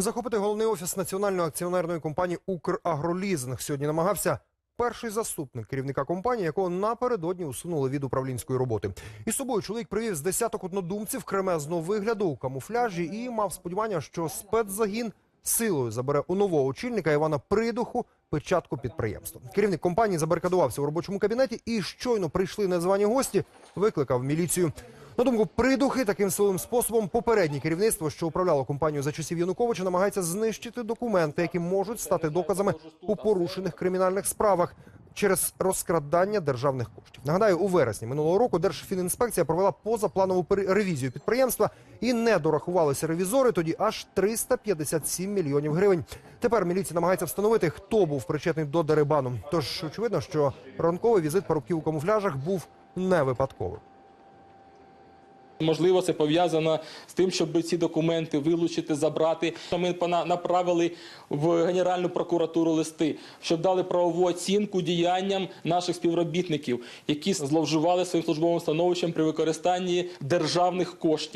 Захопити головний офіс національної акціонерної компанії «Украгролізинг» сьогодні намагався перший заступник керівника компанії, якого напередодні усунули від управлінської роботи. Із собою чоловік привів з десяток однодумців кремезного вигляду у камуфляжі і мав сподівання, що спецзагін силою забере у нового очільника Івана Придуху печатку підприємства. Керівник компанії забарикадувався у робочому кабінеті і щойно прийшли незвані гості, викликав міліцію. На думку придухи, таким силовим способом попереднє керівництво, що управляло компанією за часів Януковича, намагається знищити документи, які можуть стати доказами у порушених кримінальних справах через розкрадання державних коштів. Нагадаю, у вересні минулого року Держфінінспекція провела позапланову ревізію підприємства і не дорахувалися ревізори тоді аж 357 мільйонів гривень. Тепер міліція намагається встановити, хто був причетний до дерибану. Тож очевидно, що ранковий візит парубків у камуфляжах був не випадковим. Можливо, це пов'язано з тим, щоб ці документи вилучити, забрати. Ми направили в Генеральну прокуратуру листи, щоб дали правову оцінку діянням наших співробітників, які зловживали своїм службовим становищем при використанні державних коштів.